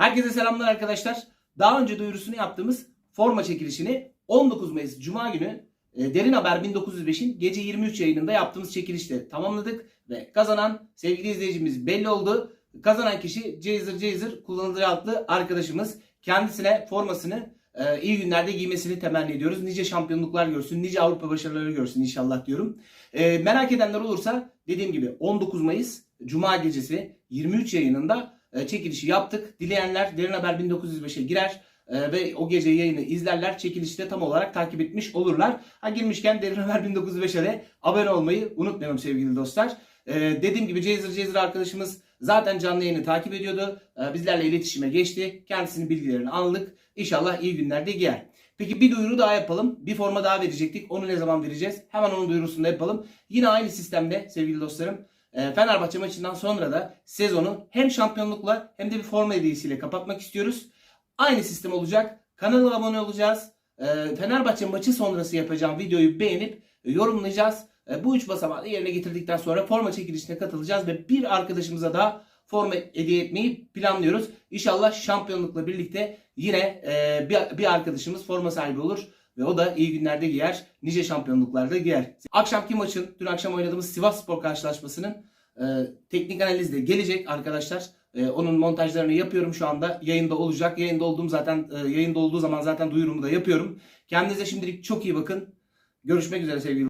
Herkese selamlar arkadaşlar. Daha önce duyurusunu yaptığımız forma çekilişini 19 Mayıs Cuma günü e, Derin Haber 1905'in gece 23 yayınında yaptığımız çekilişte tamamladık ve kazanan sevgili izleyicimiz belli oldu. Kazanan kişi Cazer Cazer kullanıcı adlı arkadaşımız. Kendisine formasını e, iyi günlerde giymesini temenni ediyoruz. Nice şampiyonluklar görsün, nice Avrupa başarıları görsün inşallah diyorum. E, merak edenler olursa dediğim gibi 19 Mayıs Cuma gecesi 23 yayınında çekilişi yaptık. Dileyenler Derin Haber 1905'e girer e, ve o gece yayını izlerler. Çekilişi de tam olarak takip etmiş olurlar. Ha girmişken Derin Haber 1905'e de abone olmayı unutmayalım sevgili dostlar. E, dediğim gibi Cazer Cazer arkadaşımız zaten canlı yayını takip ediyordu. E, bizlerle iletişime geçti. Kendisinin bilgilerini aldık. İnşallah iyi günlerde giyer. Peki bir duyuru daha yapalım. Bir forma daha verecektik. Onu ne zaman vereceğiz? Hemen onun duyurusunu da yapalım. Yine aynı sistemde sevgili dostlarım. E, Fenerbahçe maçından sonra da sezonu hem şampiyonlukla hem de bir forma hediyesiyle kapatmak istiyoruz. Aynı sistem olacak. Kanala abone olacağız. E, Fenerbahçe maçı sonrası yapacağım videoyu beğenip e, yorumlayacağız. E, Bu üç basamağı yerine getirdikten sonra forma çekilişine katılacağız ve bir arkadaşımıza da forma hediye etmeyi planlıyoruz. İnşallah şampiyonlukla birlikte yine e, bir arkadaşımız forma sahibi olur. Ve o da iyi günlerde giyer. Nice şampiyonluklarda giyer. Akşamki maçın, dün akşam oynadığımız Sivas Spor karşılaşmasının e, teknik analizi de gelecek arkadaşlar. E, onun montajlarını yapıyorum şu anda. Yayında olacak. Yayında olduğum zaten e, yayında olduğu zaman zaten duyurumu da yapıyorum. Kendinize şimdilik çok iyi bakın. Görüşmek üzere sevgili